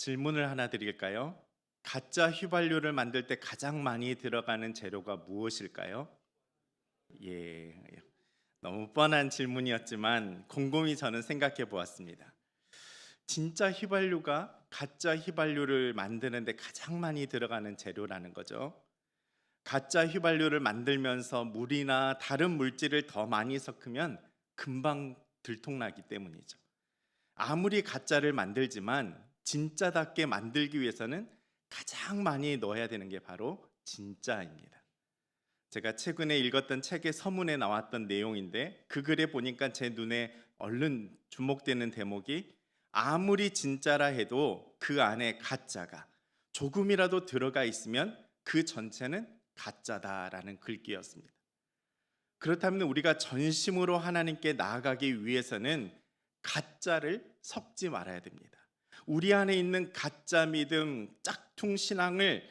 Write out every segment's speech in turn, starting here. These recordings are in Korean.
질문을 하나 드릴까요? 가짜 휘발유를 만들 때 가장 많이 들어가는 재료가 무엇일까요? 예, 너무 뻔한 질문이었지만 곰곰이 저는 생각해 보았습니다. 진짜 휘발유가 가짜 휘발유를 만드는데 가장 많이 들어가는 재료라는 거죠. 가짜 휘발유를 만들면서 물이나 다른 물질을 더 많이 섞으면 금방 들통나기 때문이죠. 아무리 가짜를 만들지만 진짜답게 만들기 위해서는 가장 많이 넣어야 되는 게 바로 진짜입니다. 제가 최근에 읽었던 책의 서문에 나왔던 내용인데 그 글에 보니까 제 눈에 얼른 주목되는 대목이 아무리 진짜라 해도 그 안에 가짜가 조금이라도 들어가 있으면 그 전체는 가짜다라는 글귀였습니다. 그렇다면 우리가 전심으로 하나님께 나아가기 위해서는 가짜를 섞지 말아야 됩니다. 우리 안에 있는 가짜 믿음, 짝퉁 신앙을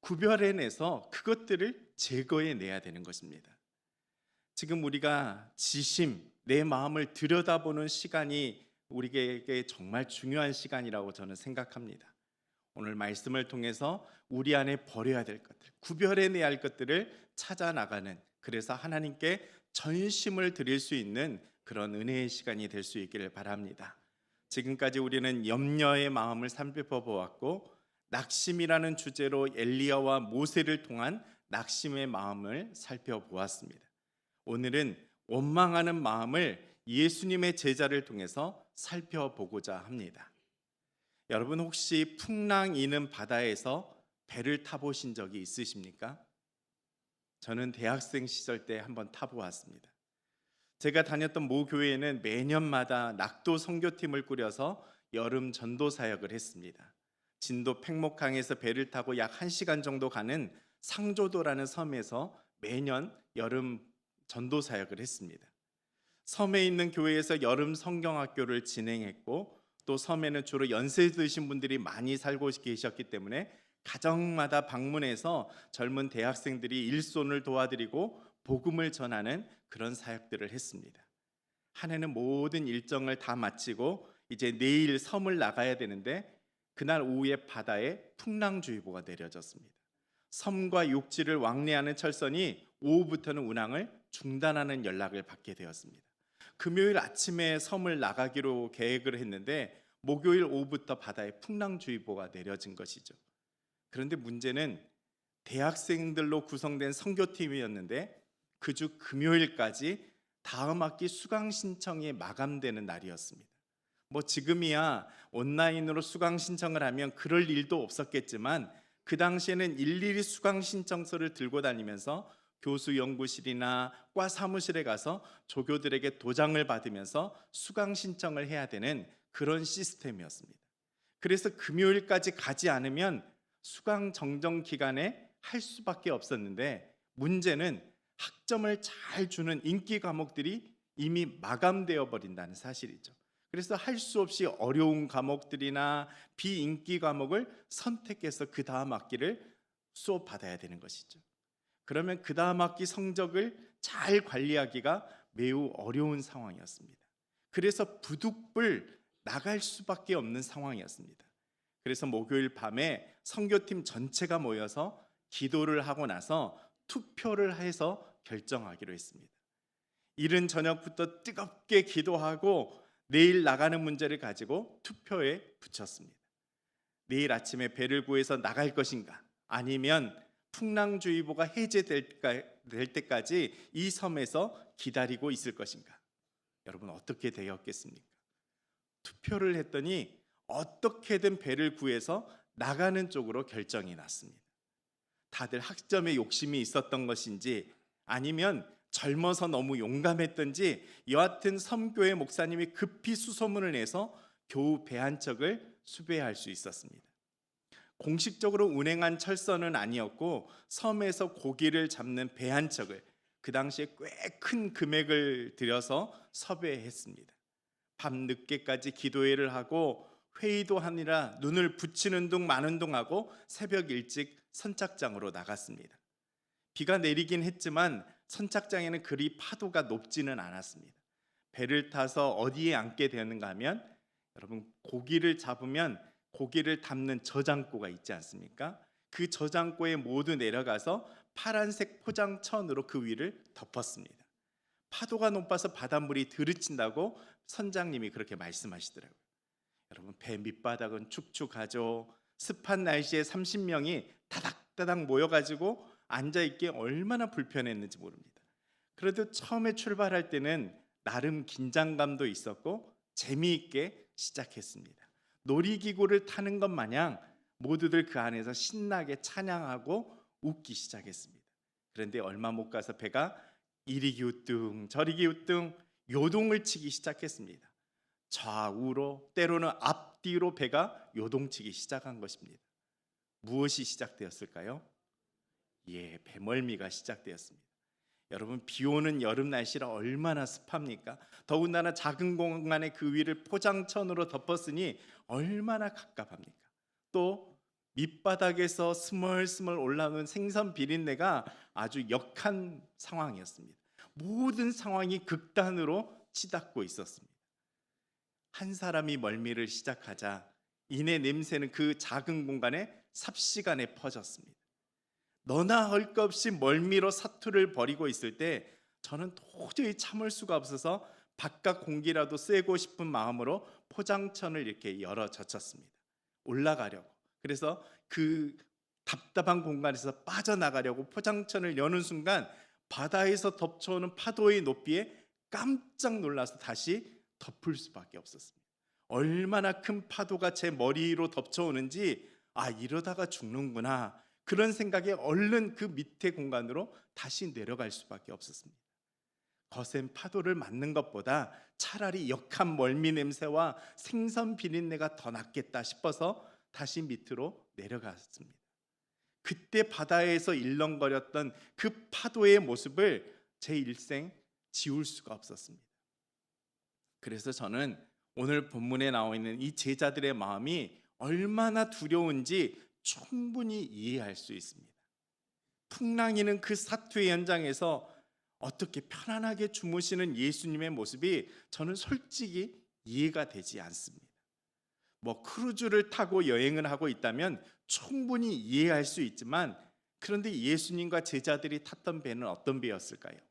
구별해내서 그것들을 제거해 내야 되는 것입니다. 지금 우리가 지심, 내 마음을 들여다보는 시간이 우리에게 정말 중요한 시간이라고 저는 생각합니다. 오늘 말씀을 통해서 우리 안에 버려야 될 것들, 구별해내야 할 것들을 찾아 나가는 그래서 하나님께 전심을 드릴 수 있는 그런 은혜의 시간이 될 수 있기를 바랍니다. 지금까지 우리는 염려의 마음을 살펴보았고 낙심이라는 주제로 엘리야와 모세를 통한 낙심의 마음을 살펴보았습니다. 오늘은 원망하는 마음을 예수님의 제자를 통해서 살펴보고자 합니다. 여러분 혹시 풍랑 이는 바다에서 배를 타보신 적이 있으십니까? 저는 대학생 시절 때 한번 타보았습니다. 제가 다녔던 모 교회에는 매년마다 낙도 선교팀을 꾸려서 여름 전도 사역을 했습니다. 진도 팽목항에서 배를 타고 약 1시간 정도 가는 상조도라는 섬에서 매년 여름 전도 사역을 했습니다. 섬에 있는 교회에서 여름 성경학교를 진행했고 또 섬에는 주로 연세 드신 분들이 많이 살고 계셨기 때문에 가정마다 방문해서 젊은 대학생들이 일손을 도와드리고 복음을 전하는 그런 사역들을 했습니다. 한 해는 모든 일정을 다 마치고 이제 내일 섬을 나가야 되는데 그날 오후에 바다에 풍랑주의보가 내려졌습니다. 섬과 육지를 왕래하는 철선이 오후부터는 운항을 중단하는 연락을 받게 되었습니다. 금요일 아침에 섬을 나가기로 계획을 했는데 목요일 오후부터 바다에 풍랑주의보가 내려진 것이죠. 그런데 문제는 대학생들로 구성된 선교팀이었는데 그 주 금요일까지 다음 학기 수강 신청이 마감되는 날이었습니다. 뭐 지금이야 온라인으로 수강 신청을 하면 그럴 일도 없었겠지만 그 당시에는 일일이 수강 신청서를 들고 다니면서 교수 연구실이나 과 사무실에 가서 조교들에게 도장을 받으면서 수강 신청을 해야 되는 그런 시스템이었습니다. 그래서 금요일까지 가지 않으면 수강 정정 기간에 할 수밖에 없었는데 문제는 학점을 잘 주는 인기 과목들이 이미 마감되어 버린다는 사실이죠. 그래서 할 수 없이 어려운 과목들이나 비인기 과목을 선택해서 그 다음 학기를 수업 받아야 되는 것이죠. 그러면 그 다음 학기 성적을 잘 관리하기가 매우 어려운 상황이었습니다. 그래서 부득불 나갈 수밖에 없는 상황이었습니다. 그래서 목요일 밤에 선교팀 전체가 모여서 기도를 하고 나서 투표를 해서 결정하기로 했습니다. 이른 저녁부터 뜨겁게 기도하고 내일 나가는 문제를 가지고 투표에 붙였습니다. 내일 아침에 배를 구해서 나갈 것인가 아니면 풍랑주의보가 해제될 때까지 이 섬에서 기다리고 있을 것인가 여러분 어떻게 되었겠습니까? 투표를 했더니 어떻게든 배를 구해서 나가는 쪽으로 결정이 났습니다. 다들 학점에 욕심이 있었던 것인지 아니면 젊어서 너무 용감했던지 여하튼 섬교회 목사님이 급히 수소문을 내서 겨우 배한 척을 수배할 수 있었습니다. 공식적으로 운행한 철선은 아니었고 섬에서 고기를 잡는 배한 척을 그 당시에 꽤 큰 금액을 들여서 섭외했습니다. 밤 늦게까지 기도회를 하고 회의도 하느라 눈을 붙이는 둥 마는 둥 하고 새벽 일찍 선착장으로 나갔습니다. 비가 내리긴 했지만 선착장에는 그리 파도가 높지는 않았습니다. 배를 타서 어디에 앉게 되는가 하면 여러분 고기를 잡으면 고기를 담는 저장고가 있지 않습니까? 그 저장고에 모두 내려가서 파란색 포장천으로 그 위를 덮었습니다. 파도가 높아서 바닷물이 들이친다고 선장님이 그렇게 말씀하시더라고요. 여러분 배 밑바닥은 축축하죠. 습한 날씨에 30명이 다닥다닥 모여가지고 앉아 있기 얼마나 불편했는지 모릅니다. 그래도 처음에 출발할 때는 나름 긴장감도 있었고 재미있게 시작했습니다. 놀이기구를 타는 것 마냥 모두들 그 안에서 신나게 찬양하고 웃기 시작했습니다. 그런데 얼마 못 가서 배가 이리 기우뚱 저리 기우뚱 요동을 치기 시작했습니다. 좌우로 때로는 앞뒤로 배가 요동치기 시작한 것입니다. 무엇이 시작되었을까요? 예, 배멀미가 시작되었습니다. 여러분 비 오는 여름 날씨라 얼마나 습합니까? 더군다나 작은 공간의 그 위를 포장천으로 덮었으니 얼마나 갑갑합니까? 또 밑바닥에서 스멀스멀 올라오는 생선 비린내가 아주 역한 상황이었습니다. 모든 상황이 극단으로 치닫고 있었습니다. 한 사람이 멀미를 시작하자 이내 냄새는 그 작은 공간에 삽시간에 퍼졌습니다. 너나 할 것 없이 멀미로 사투를 벌이고 있을 때 저는 도저히 참을 수가 없어서 바깥 공기라도 쐬고 싶은 마음으로 포장천을 이렇게 열어 젖혔습니다. 올라가려고. 그래서 그 답답한 공간에서 빠져나가려고 포장천을 여는 순간 바다에서 덮쳐오는 파도의 높이에 깜짝 놀라서 다시 덮을 수밖에 없었습니다. 얼마나 큰 파도가 제 머리로 덮쳐오는지 아 이러다가 죽는구나 그런 생각에 얼른 그 밑에 공간으로 다시 내려갈 수밖에 없었습니다. 거센 파도를 맞는 것보다 차라리 역한 멀미 냄새와 생선 비린내가 더 낫겠다 싶어서 다시 밑으로 내려갔습니다. 그때 바다에서 일렁거렸던 그 파도의 모습을 제 일생 지울 수가 없었습니다. 그래서 저는 오늘 본문에 나와 있는 이 제자들의 마음이 얼마나 두려운지 충분히 이해할 수 있습니다. 풍랑이는 그 사투의 현장에서 어떻게 편안하게 주무시는 예수님의 모습이 저는 솔직히 이해가 되지 않습니다. 뭐 크루즈를 타고 여행을 하고 있다면 충분히 이해할 수 있지만 그런데 예수님과 제자들이 탔던 배는 어떤 배였을까요?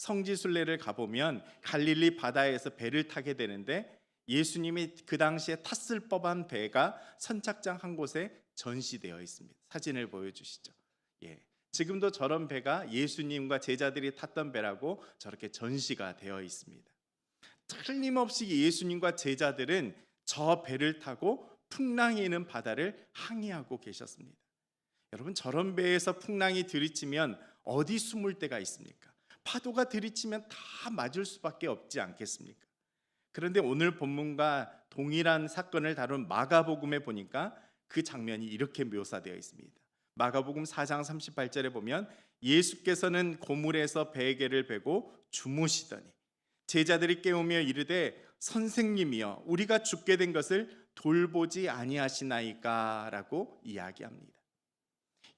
성지순례를 가보면 갈릴리 바다에서 배를 타게 되는데 예수님이 그 당시에 탔을 법한 배가 선착장 한 곳에 전시되어 있습니다. 사진을 보여주시죠. 예, 지금도 저런 배가 예수님과 제자들이 탔던 배라고 저렇게 전시가 되어 있습니다. 틀림없이 예수님과 제자들은 저 배를 타고 풍랑이 있는 바다를 항해하고 계셨습니다. 여러분 저런 배에서 풍랑이 들이치면 어디 숨을 데가 있습니까? 파도가 들이치면 다 맞을 수밖에 없지 않겠습니까? 그런데 오늘 본문과 동일한 사건을 다룬 마가복음에 보니까 그 장면이 이렇게 묘사되어 있습니다. 마가복음 4장 38절에 보면 예수께서는 고물에서 베개를 베고 주무시더니 제자들이 깨우며 이르되 선생님이여 우리가 죽게 된 것을 돌보지 아니하시나이까라고 이야기합니다.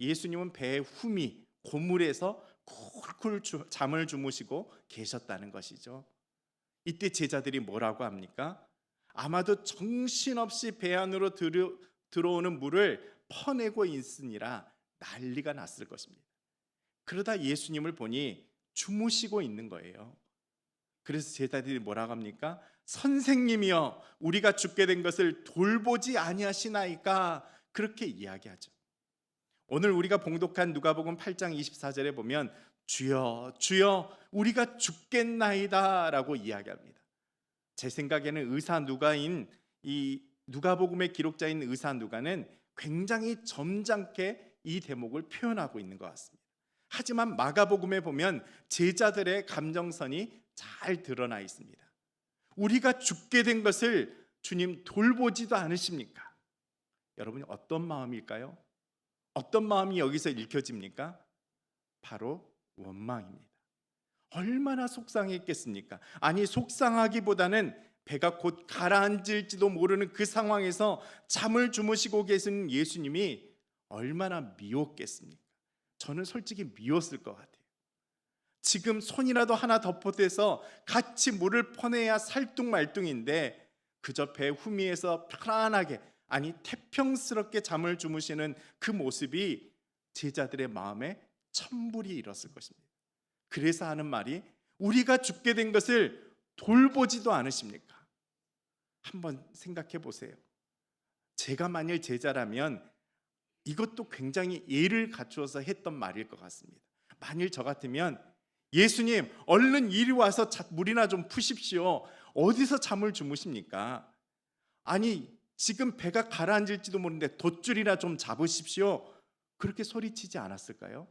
예수님은 배 후미 고물에서 쿨쿨 주, 잠을 주무시고 계셨다는 것이죠. 이때 제자들이 뭐라고 합니까? 아마도 정신없이 배 안으로 들어, 들어오는 물을 퍼내고 있으니라 난리가 났을 것입니다. 그러다 예수님을 보니 주무시고 있는 거예요. 그래서 제자들이 뭐라고 합니까? 선생님이여 우리가 죽게 된 것을 돌보지 아니하시나이까 그렇게 이야기하죠. 오늘 우리가 봉독한 누가복음 8장 24절에 보면 주여 주여 우리가 죽겠나이다라고 이야기합니다. 제 생각에는 의사 누가인 이 누가복음의 기록자인 의사 누가는 굉장히 점잖게 이 대목을 표현하고 있는 것 같습니다. 하지만 마가복음에 보면 제자들의 감정선이 잘 드러나 있습니다. 우리가 죽게 된 것을 주님 돌보지도 않으십니까? 여러분 어떤 마음일까요? 어떤 마음이 여기서 읽혀집니까? 바로 원망입니다. 얼마나 속상했겠습니까? 아니 속상하기보다는 배가 곧 가라앉을지도 모르는 그 상황에서 잠을 주무시고 계신 예수님이 얼마나 미웠겠습니까? 저는 솔직히 미웠을 것 같아요. 지금 손이라도 하나 덮어대서 같이 물을 퍼내야 살뚱말뚱인데 그저 배 후미에서 편안하게 아니 태평스럽게 잠을 주무시는 그 모습이 제자들의 마음에 천불이 일었을 것입니다. 그래서 하는 말이 우리가 죽게 된 것을 돌보지도 않으십니까? 한번 생각해 보세요. 제가 만일 제자라면 이것도 굉장히 예를 갖추어서 했던 말일 것 같습니다. 만일 저 같으면 예수님 얼른 이리 와서 자- 물이나 좀 푸십시오. 어디서 잠을 주무십니까? 아니 지금 배가 가라앉을지도 모르는데 돛줄이나 좀 잡으십시오. 그렇게 소리치지 않았을까요?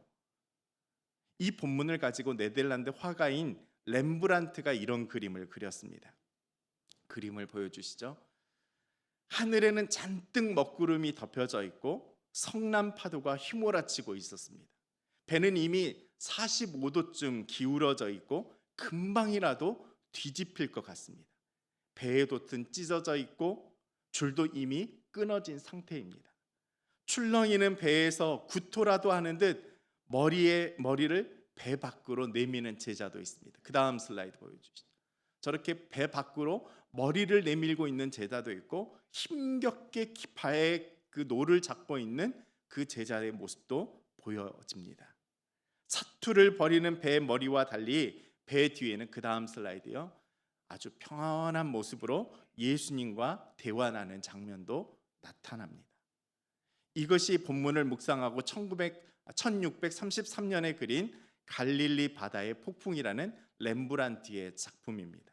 이 본문을 가지고 네덜란드 화가인 렘브란트가 이런 그림을 그렸습니다. 그림을 보여주시죠. 하늘에는 잔뜩 먹구름이 덮여져 있고 성남 파도가 휘몰아치고 있었습니다. 배는 이미 45도쯤 기울어져 있고 금방이라도 뒤집힐 것 같습니다. 배의 돛은 찢어져 있고 줄도 이미 끊어진 상태입니다. 출렁이는 배에서 구토라도 하는 듯 머리에 머리를 배 밖으로 내미는 제자도 있습니다. 그 다음 슬라이드 보여주시죠. 저렇게 배 밖으로 머리를 내밀고 있는 제자도 있고 힘겹게 기파의 그 노를 잡고 있는 그 제자의 모습도 보여집니다. 사투를 벌이는 배의 머리와 달리 배 뒤에는 그 다음 슬라이드요. 아주 평안한 모습으로 예수님과 대화하는 장면도 나타납니다. 이것이 본문을 묵상하고 1900, 1633년에 그린 갈릴리 바다의 폭풍이라는 렘브란트의 작품입니다.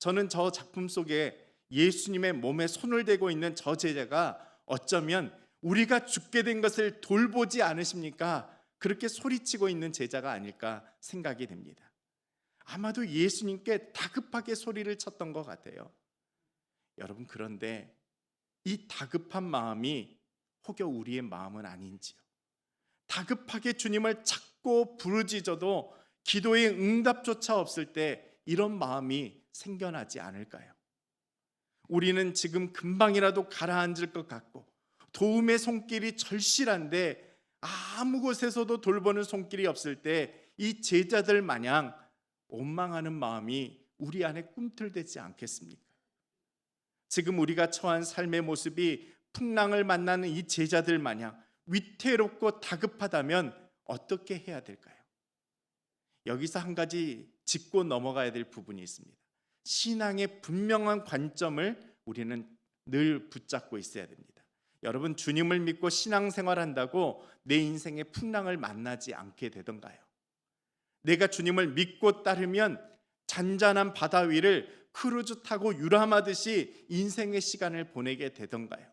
저는 저 작품 속에 예수님의 몸에 손을 대고 있는 저 제자가 어쩌면 우리가 죽게 된 것을 돌보지 않으십니까? 그렇게 소리치고 있는 제자가 아닐까 생각이 됩니다. 아마도 예수님께 다급하게 소리를 쳤던 것 같아요. 여러분 그런데 이 다급한 마음이 혹여 우리의 마음은 아닌지요. 다급하게 주님을 찾고 부르짖어도 기도의 응답조차 없을 때 이런 마음이 생겨나지 않을까요? 우리는 지금 금방이라도 가라앉을 것 같고 도움의 손길이 절실한데 아무 곳에서도 돌보는 손길이 없을 때 이 제자들 마냥 원망하는 마음이 우리 안에 꿈틀대지 않겠습니까? 지금 우리가 처한 삶의 모습이 풍랑을 만나는 이 제자들 마냥 위태롭고 다급하다면 어떻게 해야 될까요? 여기서 한 가지 짚고 넘어가야 될 부분이 있습니다. 신앙의 분명한 관점을 우리는 늘 붙잡고 있어야 됩니다. 여러분 주님을 믿고 신앙생활한다고 내 인생의 풍랑을 만나지 않게 되던가요? 내가 주님을 믿고 따르면 잔잔한 바다 위를 크루즈 타고 유람하듯이 인생의 시간을 보내게 되던가요?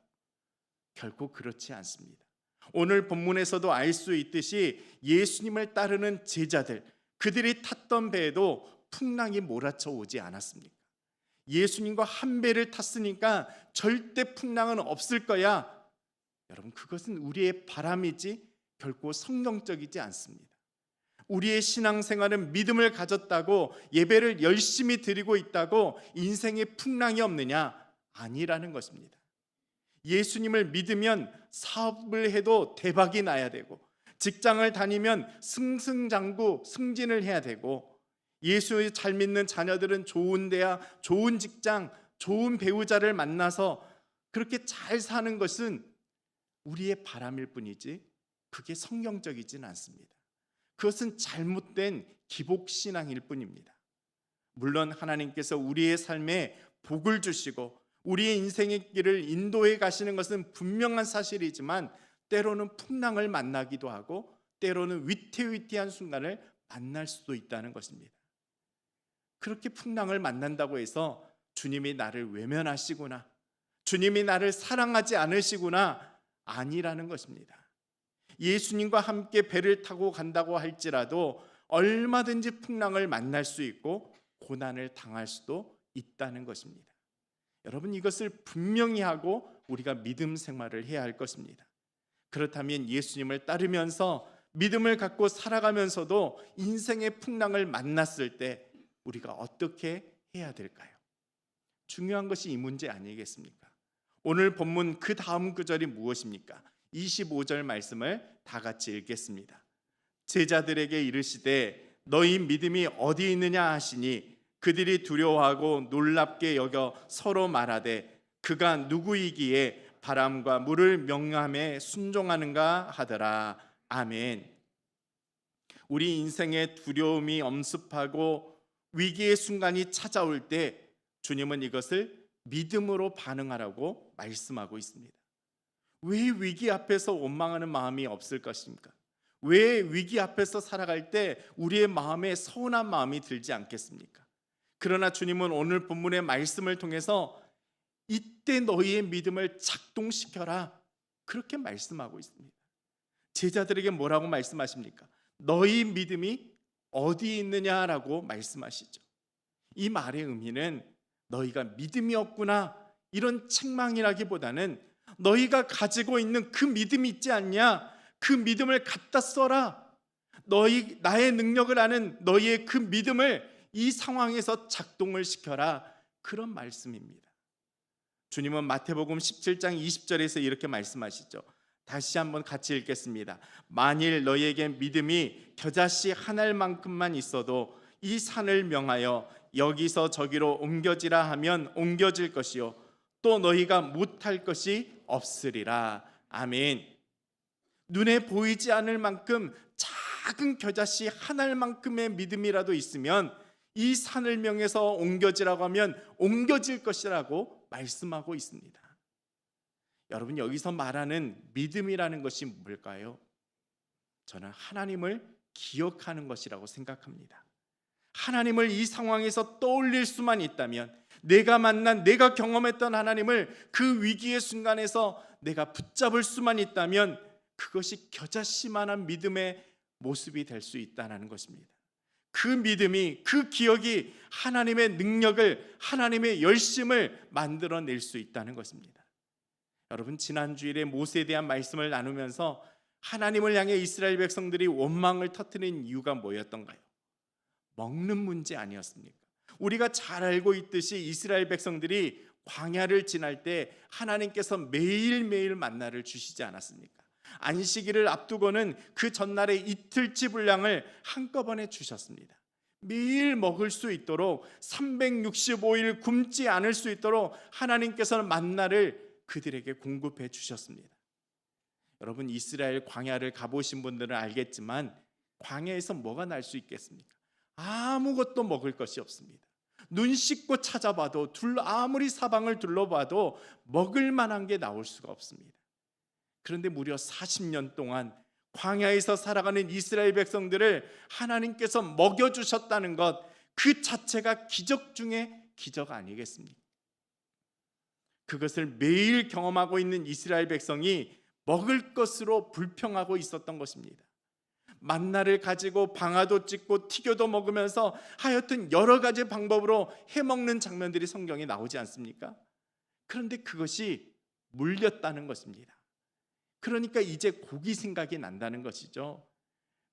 결코 그렇지 않습니다. 오늘 본문에서도 알 수 있듯이 예수님을 따르는 제자들 그들이 탔던 배에도 풍랑이 몰아쳐 오지 않았습니까? 예수님과 한 배를 탔으니까 절대 풍랑은 없을 거야. 여러분 그것은 우리의 바람이지 결코 성경적이지 않습니다. 우리의 신앙생활은 믿음을 가졌다고 예배를 열심히 드리고 있다고 인생에 풍랑이 없느냐? 아니라는 것입니다. 예수님을 믿으면 사업을 해도 대박이 나야 되고 직장을 다니면 승승장구 승진을 해야 되고 예수 잘 믿는 자녀들은 좋은 대학, 좋은 직장, 좋은 배우자를 만나서 그렇게 잘 사는 것은 우리의 바람일 뿐이지 그게 성경적이진 않습니다. 그것은 잘못된 기복 신앙일 뿐입니다. 물론 하나님께서 우리의 삶에 복을 주시고 우리의 인생의 길을 인도해 가시는 것은 분명한 사실이지만 때로는 풍랑을 만나기도 하고 때로는 위태위태한 순간을 만날 수도 있다는 것입니다. 그렇게 풍랑을 만난다고 해서 주님이 나를 외면하시구나. 주님이 나를 사랑하지 않으시구나. 아니라는 것입니다. 예수님과 함께 배를 타고 간다고 할지라도 얼마든지 풍랑을 만날 수 있고 고난을 당할 수도 있다는 것입니다. 여러분 이것을 분명히 하고 우리가 믿음 생활을 해야 할 것입니다. 그렇다면 예수님을 따르면서 믿음을 갖고 살아가면서도 인생의 풍랑을 만났을 때 우리가 어떻게 해야 될까요? 중요한 것이 이 문제 아니겠습니까? 오늘 본문 그 다음 구절이 무엇입니까? 25절 말씀을 다 같이 읽겠습니다. 제자들에게 이르시되 너희 믿음이 어디 있느냐 하시니 그들이 두려워하고 놀랍게 여겨 서로 말하되 그가 누구이기에 바람과 물을 명함에 순종하는가 하더라. 아멘. 우리 인생에 두려움이 엄습하고 위기의 순간이 찾아올 때 주님은 이것을 믿음으로 반응하라고 말씀하고 있습니다. 왜 위기 앞에서 원망하는 마음이 없을 것입니까? 왜 위기 앞에서 살아갈 때 우리의 마음에 서운한 마음이 들지 않겠습니까? 그러나 주님은 오늘 본문의 말씀을 통해서 이때 너희의 믿음을 작동시켜라 그렇게 말씀하고 있습니다. 제자들에게 뭐라고 말씀하십니까? 너희 믿음이 어디 있느냐라고 말씀하시죠. 이 말의 의미는 너희가 믿음이 없구나 이런 책망이라기보다는 너희가 가지고 있는 그 믿음이 있지 않냐? 그 믿음을 갖다 써라. 너희 나의 능력을 아는 너희의 그 믿음을 이 상황에서 작동을 시켜라. 그런 말씀입니다. 주님은 마태복음 17장 20절에서 이렇게 말씀하시죠. 다시 한번 같이 읽겠습니다. 만일 너희에게 믿음이 겨자씨 한 알만큼만 있어도 이 산을 명하여 여기서 저기로 옮겨지라 하면 옮겨질 것이요 또 너희가 못할 것이 없으리라. 아멘. 눈에 보이지 않을 만큼 작은 겨자씨 한 알만큼의 믿음이라도 있으면 이 산을 명해서 옮겨지라고 하면 옮겨질 것이라고 말씀하고 있습니다. 여러분 여기서 말하는 믿음이라는 것이 뭘까요? 저는 하나님을 기억하는 것이라고 생각합니다. 하나님을 이 상황에서 떠올릴 수만 있다면 내가 만난 내가 경험했던 하나님을 그 위기의 순간에서 내가 붙잡을 수만 있다면 그것이 겨자씨만한 믿음의 모습이 될 수 있다는 것입니다. 그 믿음이 그 기억이 하나님의 능력을 하나님의 열심을 만들어낼 수 있다는 것입니다. 여러분 지난 주일에 모세에 대한 말씀을 나누면서 하나님을 향해 이스라엘 백성들이 원망을 터뜨린 이유가 뭐였던가요? 먹는 문제 아니었습니까? 우리가 잘 알고 있듯이 이스라엘 백성들이 광야를 지날 때 하나님께서 매일매일 만나를 주시지 않았습니까? 안식일을 앞두고는 그 전날에 이틀치 분량을 한꺼번에 주셨습니다. 매일 먹을 수 있도록 365일 굶지 않을 수 있도록 하나님께서는 만나를 그들에게 공급해 주셨습니다. 여러분 이스라엘 광야를 가보신 분들은 알겠지만 광야에서 뭐가 날 수 있겠습니까? 아무것도 먹을 것이 없습니다. 눈 씻고 찾아봐도 둘 아무리 사방을 둘러봐도 먹을 만한 게 나올 수가 없습니다. 그런데 무려 40년 동안 광야에서 살아가는 이스라엘 백성들을 하나님께서 먹여 주셨다는 것 그 자체가 기적 중에 기적 아니겠습니까? 그것을 매일 경험하고 있는 이스라엘 백성이 먹을 것으로 불평하고 있었던 것입니다. 만나를 가지고 방아도 찍고 튀겨도 먹으면서 하여튼 여러 가지 방법으로 해 먹는 장면들이 성경에 나오지 않습니까? 그런데 그것이 물렸다는 것입니다. 그러니까 이제 고기 생각이 난다는 것이죠.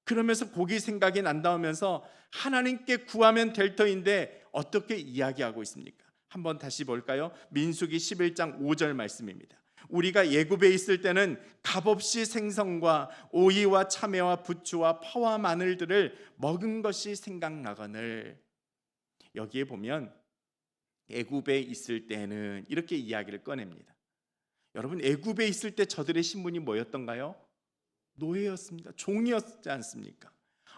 그러면서 고기 생각이 난다 하면서 하나님께 구하면 될 터인데 어떻게 이야기하고 있습니까? 한번 다시 볼까요? 민수기 11장 5절 말씀입니다. 우리가 예굽에 있을 때는 값없이 생선과 오이와 참외와 부추와 파와 마늘들을 먹은 것이 생각나거늘 여기에 보면 애굽에 있을 때는 이렇게 이야기를 꺼냅니다. 여러분 애굽에 있을 때 저들의 신분이 뭐였던가요? 노예였습니다. 종이었지 않습니까?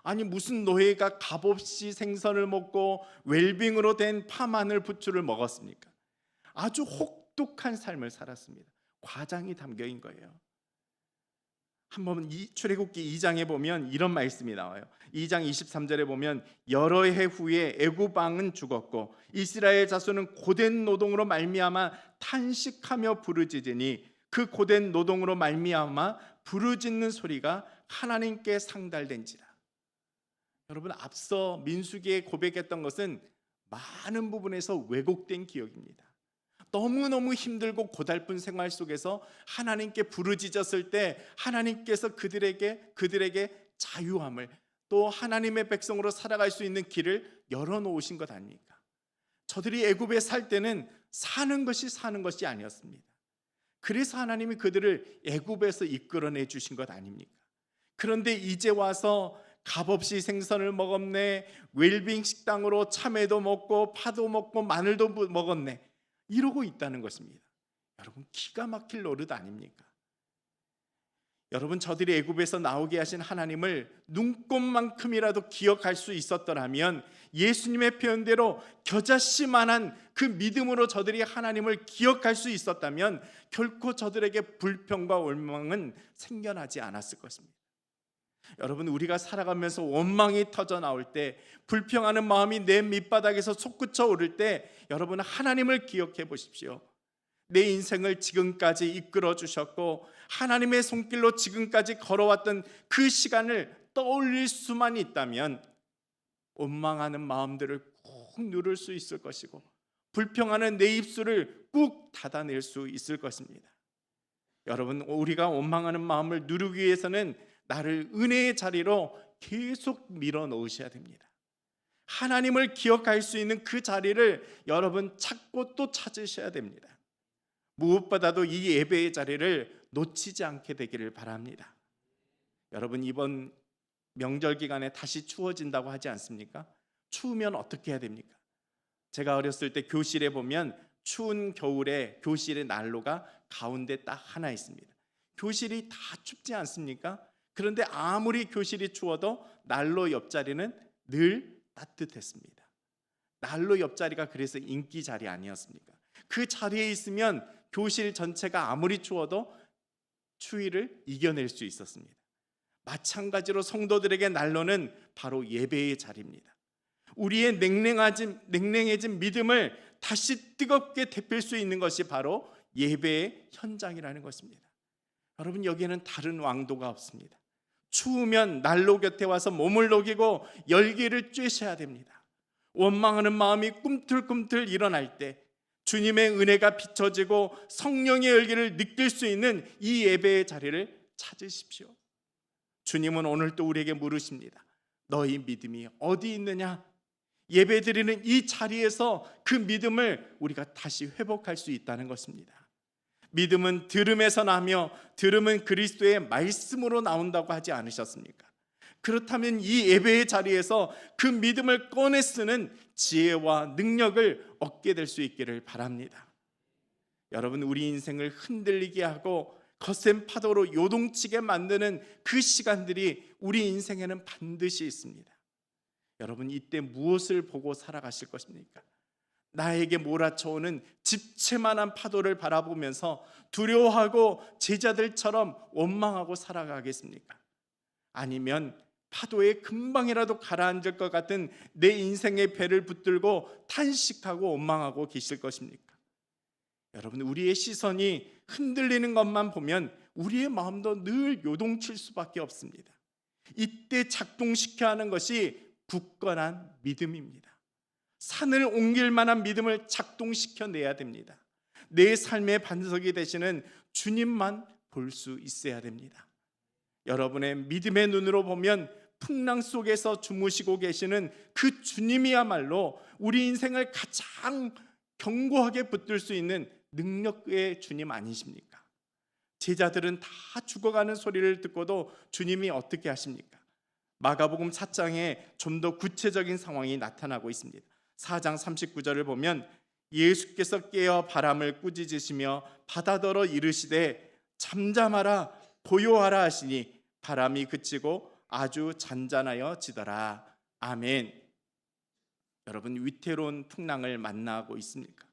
아니 무슨 노예가 값없이 생선을 먹고 웰빙으로 된 파 마늘 부추를 먹었습니까? 아주 혹독한 삶을 살았습니다. 과장이 담겨 있는 거예요. 한번 이 출애굽기 2장에 보면 이런 말씀이 나와요. 2장 23절에 보면 여러 해 후에 애굽 왕은 죽었고 이스라엘 자손은 고된 노동으로 말미암아 탄식하며 부르짖으니 그 고된 노동으로 말미암아 부르짖는 소리가 하나님께 상달된지라. 여러분 앞서 민수기에 고백했던 것은 많은 부분에서 왜곡된 기억입니다. 너무너무 힘들고 고달픈 생활 속에서 하나님께 부르짖었을 때 하나님께서 그들에게 그들에게 자유함을 또 하나님의 백성으로 살아갈 수 있는 길을 열어 놓으신 것 아닙니까? 저들이 애굽에 살 때는 사는 것이 사는 것이 아니었습니다. 그래서 하나님이 그들을 애굽에서 이끌어내 주신 것 아닙니까? 그런데 이제 와서 값없이 생선을 먹었네. 웰빙 식당으로 참외도 먹고 파도 먹고 마늘도 먹었네. 이러고 있다는 것입니다. 여러분 기가 막힐 노릇 아닙니까? 여러분 저들이 애굽에서 나오게 하신 하나님을 눈꼽만큼이라도 기억할 수 있었더라면 예수님의 표현대로 겨자씨만한 그 믿음으로 저들이 하나님을 기억할 수 있었다면 결코 저들에게 불평과 원망은 생겨나지 않았을 것입니다. 여러분 우리가 살아가면서 원망이 터져 나올 때 불평하는 마음이 내 밑바닥에서 솟구쳐 오를 때 여러분 하나님을 기억해 보십시오. 내 인생을 지금까지 이끌어 주셨고 하나님의 손길로 지금까지 걸어왔던 그 시간을 떠올릴 수만 있다면 원망하는 마음들을 꾹 누를 수 있을 것이고 불평하는 내 입술을 꾹 닫아낼 수 있을 것입니다. 여러분 우리가 원망하는 마음을 누르기 위해서는 나를 은혜의 자리로 계속 밀어 넣으셔야 됩니다. 하나님을 기억할 수 있는 그 자리를 여러분 찾고 또 찾으셔야 됩니다. 무엇보다도 이 예배의 자리를 놓치지 않게 되기를 바랍니다. 여러분 이번 명절 기간에 다시 추워진다고 하지 않습니까? 추우면 어떻게 해야 됩니까? 제가 어렸을 때 교실에 보면 추운 겨울에 교실의 난로가 가운데 딱 하나 있습니다. 교실이 다 춥지 않습니까? 그런데 아무리 교실이 추워도 난로 옆자리는 늘 따뜻했습니다. 난로 옆자리가 그래서 인기 자리 아니었습니까? 그 자리에 있으면 교실 전체가 아무리 추워도 추위를 이겨낼 수 있었습니다. 마찬가지로 성도들에게 난로는 바로 예배의 자리입니다. 우리의 냉랭해진, 냉랭해진 믿음을 다시 뜨겁게 데필 수 있는 것이 바로 예배의 현장이라는 것입니다. 여러분 여기에는 다른 왕도가 없습니다. 추우면 난로 곁에 와서 몸을 녹이고 열기를 쬐셔야 됩니다. 원망하는 마음이 꿈틀꿈틀 일어날 때 주님의 은혜가 비춰지고 성령의 열기를 느낄 수 있는 이 예배의 자리를 찾으십시오. 주님은 오늘 또 우리에게 물으십니다. 너희 믿음이 어디 있느냐? 예배 드리는 이 자리에서 그 믿음을 우리가 다시 회복할 수 있다는 것입니다. 믿음은 들음에서 나며 들음은 그리스도의 말씀으로 나온다고 하지 않으셨습니까? 그렇다면 이 예배의 자리에서 그 믿음을 꺼내 쓰는 지혜와 능력을 얻게 될 수 있기를 바랍니다. 여러분 우리 인생을 흔들리게 하고 거센 파도로 요동치게 만드는 그 시간들이 우리 인생에는 반드시 있습니다. 여러분 이때 무엇을 보고 살아가실 것입니까? 나에게 몰아쳐오는 집채만한 파도를 바라보면서 두려워하고 제자들처럼 원망하고 살아가겠습니까? 아니면 파도에 금방이라도 가라앉을 것 같은 내 인생의 배를 붙들고 탄식하고 원망하고 계실 것입니까? 여러분 우리의 시선이 흔들리는 것만 보면 우리의 마음도 늘 요동칠 수밖에 없습니다. 이때 작동시켜야 하는 것이 굳건한 믿음입니다. 산을 옮길 만한 믿음을 작동시켜 내야 됩니다. 내 삶의 반석이 되시는 주님만 볼 수 있어야 됩니다. 여러분의 믿음의 눈으로 보면 풍랑 속에서 주무시고 계시는 그 주님이야말로 우리 인생을 가장 견고하게 붙들 수 있는 능력의 주님 아니십니까? 제자들은 다 죽어가는 소리를 듣고도 주님이 어떻게 하십니까? 마가복음 4장에 좀 더 구체적인 상황이 나타나고 있습니다. 4장 39절을 보면 예수께서 깨어 바람을 꾸짖으시며 바다더러 이르시되 잠잠하라 고요하라 하시니 바람이 그치고 아주 잔잔하여 지더라. 아멘. 여러분 위태로운 풍랑을 만나고 있습니까?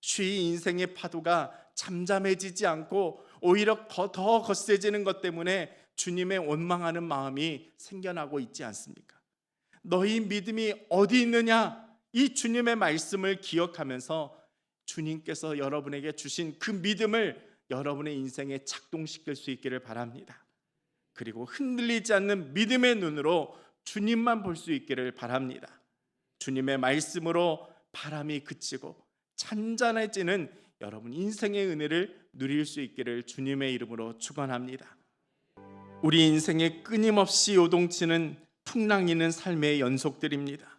쉬 인생의 파도가 잠잠해지지 않고 오히려 더 거세지는 것 때문에 주님의 원망하는 마음이 생겨나고 있지 않습니까? 너희 믿음이 어디 있느냐? 이 주님의 말씀을 기억하면서 주님께서 여러분에게 주신 그 믿음을 여러분의 인생에 작동시킬 수 있기를 바랍니다. 그리고 흔들리지 않는 믿음의 눈으로 주님만 볼 수 있기를 바랍니다. 주님의 말씀으로 바람이 그치고 잔잔해지는 여러분 인생의 은혜를 누릴 수 있기를 주님의 이름으로 축원합니다. 우리 인생에 끊임없이 요동치는 풍랑이는 삶의 연속들입니다.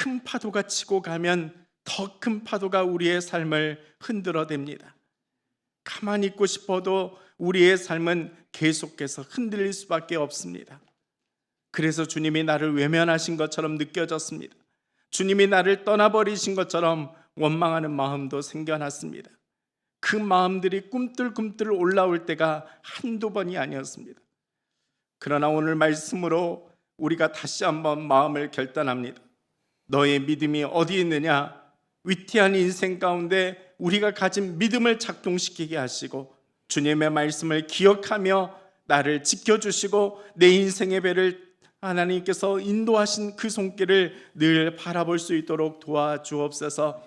큰 파도가 치고 가면 더 큰 파도가 우리의 삶을 흔들어댑니다. 가만히 있고 싶어도 우리의 삶은 계속해서 흔들릴 수밖에 없습니다. 그래서 주님이 나를 외면하신 것처럼 느껴졌습니다. 주님이 나를 떠나버리신 것처럼 원망하는 마음도 생겨났습니다. 그 마음들이 꿈틀꿈틀 올라올 때가 한두 번이 아니었습니다. 그러나 오늘 말씀으로 우리가 다시 한번 마음을 결단합니다. 너의 믿음이 어디 있느냐? 위태한 인생 가운데 우리가 가진 믿음을 작동시키게 하시고 주님의 말씀을 기억하며 나를 지켜주시고 내 인생의 배를 하나님께서 인도하신 그 손길을 늘 바라볼 수 있도록 도와주옵소서.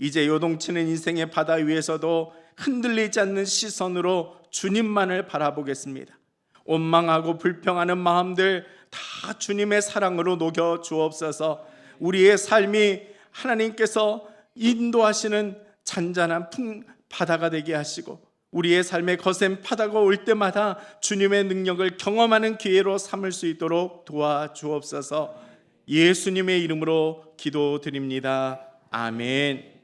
이제 요동치는 인생의 바다 위에서도 흔들리지 않는 시선으로 주님만을 바라보겠습니다. 원망하고 불평하는 마음들 다 주님의 사랑으로 녹여 주옵소서. 우리의 삶이 하나님께서 인도하시는 잔잔한 풍 바다가 되게 하시고 우리의 삶의 거센 바다가 올 때마다 주님의 능력을 경험하는 기회로 삼을 수 있도록 도와주옵소서. 예수님의 이름으로 기도드립니다. 아멘.